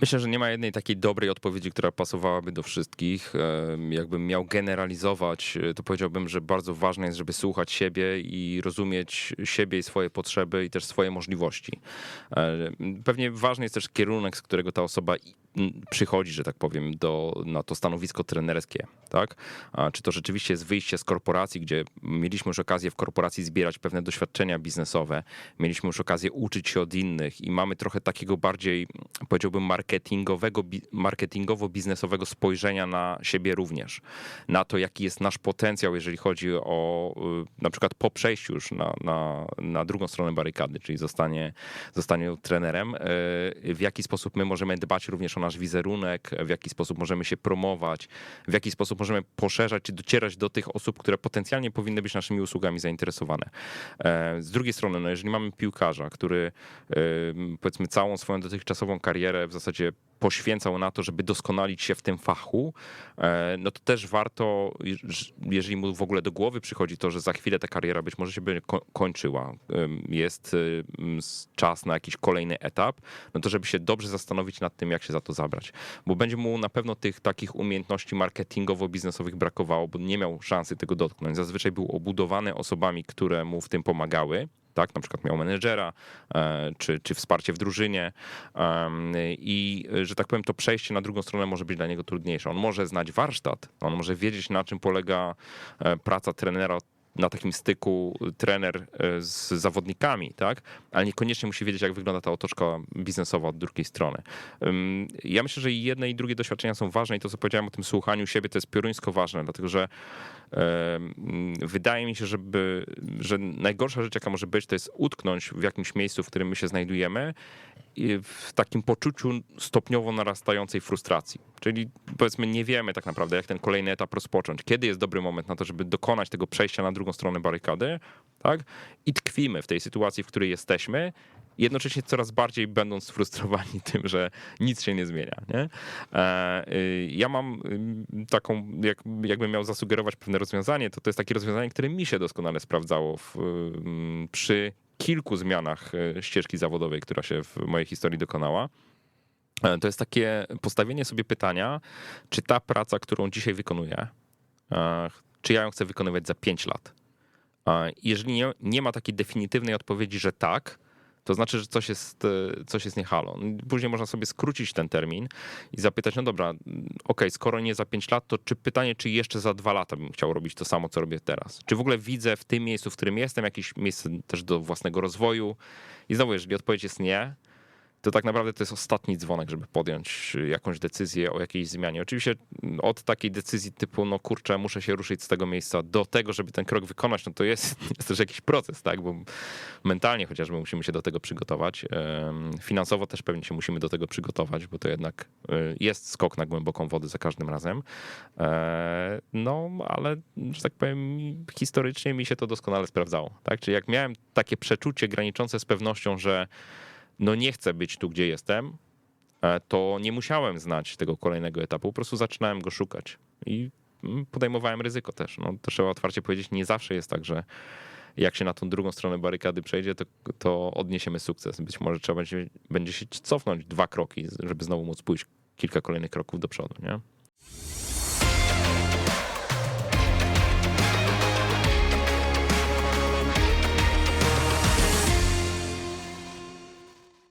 Myślę, że nie ma jednej takiej dobrej odpowiedzi, która pasowałaby do wszystkich. Jakbym miał generalizować, e, to powiedziałbym, że bardzo ważne jest, żeby słuchać siebie i rozumieć siebie i swoje potrzeby i też swoje możliwości. E, Pewnie ważny jest też kierunek, z którego ta osoba przychodzi, że tak powiem, do, na to stanowisko trenerskie. Tak? A Czy to rzeczywiście jest wyjście z korporacji, gdzie mieliśmy już okazję w korporacji zbierać pewne doświadczenia biznesowe, mieliśmy już okazję uczyć się od innych i mamy trochę takiego bardziej, powiedziałbym, marketingowego, bi- marketingowo-biznesowego spojrzenia na siebie również. Na to, jaki jest nasz potencjał, jeżeli chodzi o y, na przykład po przejściu już na, na, na drugą stronę barykady, czyli zostanie, zostanie trenerem, y, w jaki sposób my możemy dbać również o nasz wizerunek, w jaki sposób możemy się promować, w jaki sposób możemy poszerzać czy docierać do tych osób, które potencjalnie powinny być naszymi usługami zainteresowane. E, Z drugiej strony, no jeżeli mamy piłkarza, który e, powiedzmy całą swoją dotychczasową karierę w zasadzie poświęcał na to, żeby doskonalić się w tym fachu, e, no to też warto, jeż- jeżeli mu w ogóle do głowy przychodzi to, że za chwilę ta kariera być może się ko- kończyła, jest czas na jakiś kolejny etap, no to żeby się dobrze zastanowić nad tym, jak się za to zabrać. Bo będzie mu na pewno tych takich umiejętności marketingowo-biznesowych brakowało, bo nie miał szansy tego dotknąć. Zazwyczaj był obudowany osobami, które mu w tym pomagały. Tak, na przykład miał menedżera, e, czy, czy wsparcie w drużynie i, że tak powiem, to przejście na drugą stronę może być dla niego trudniejsze. On może znać warsztat, on może wiedzieć, na czym polega e, praca trenera na takim styku trener e, z zawodnikami, tak? Ale niekoniecznie musi wiedzieć, jak wygląda ta otoczka biznesowa od drugiej strony. Ja myślę, że jedne i drugie doświadczenia są ważne i to, co powiedziałem o tym słuchaniu siebie, to jest pioruńsko ważne, dlatego że wydaje mi się, żeby, że najgorsza rzecz, jaka może być, to jest utknąć w jakimś miejscu, w którym my się znajdujemy w takim poczuciu stopniowo narastającej frustracji. Czyli powiedzmy, nie wiemy tak naprawdę, jak ten kolejny etap rozpocząć, kiedy jest dobry moment na to, żeby dokonać tego przejścia na drugą stronę barykady, tak? I tkwimy w tej sytuacji, w której jesteśmy, jednocześnie coraz bardziej będąc sfrustrowani tym, że nic się nie zmienia. Nie? E, y, Ja mam y, taką, jak, jakbym miał zasugerować pewne rozwiązanie, to to jest takie rozwiązanie, które mi się doskonale sprawdzało w, y, przy kilku zmianach y, ścieżki zawodowej, która się w mojej historii dokonała. E, To jest takie postawienie sobie pytania, czy ta praca, którą dzisiaj wykonuję, e, czy ja ją chcę wykonywać za 5 lat. Jeżeli nie, nie ma takiej definitywnej odpowiedzi, że tak, to znaczy, że coś jest, e, coś jest nie halo. Później można sobie skrócić ten termin i zapytać, no dobra, okej, skoro nie za 5 lat, to czy pytanie, czy jeszcze za 2 lata bym chciał robić to samo, co robię teraz? Czy w ogóle widzę w tym miejscu, w którym jestem, jakieś miejsce też do własnego rozwoju? I znowu, jeżeli odpowiedź jest nie, to tak naprawdę to jest ostatni dzwonek, żeby podjąć jakąś decyzję o jakiejś zmianie. Oczywiście od takiej decyzji typu, no kurczę, muszę się ruszyć z tego miejsca do tego, żeby ten krok wykonać, no to jest, jest też jakiś proces, tak? Bo mentalnie chociażby musimy się do tego przygotować. Finansowo też pewnie się musimy do tego przygotować, bo to jednak y, jest skok na głęboką wodę za każdym razem. E, No, ale, że tak powiem, historycznie mi się to doskonale sprawdzało, tak? Czyli jak miałem takie przeczucie graniczące z pewnością, że no nie chcę być tu, gdzie jestem, e, to nie musiałem znać tego kolejnego etapu, po prostu zaczynałem go szukać i mm, podejmowałem ryzyko też. No, to trzeba otwarcie powiedzieć, nie zawsze jest tak, że jak się na tą drugą stronę barykady przejdzie, to, to odniesiemy sukces. Być może trzeba będzie, będzie się cofnąć dwa kroki, żeby znowu móc pójść kilka kolejnych kroków do przodu, nie?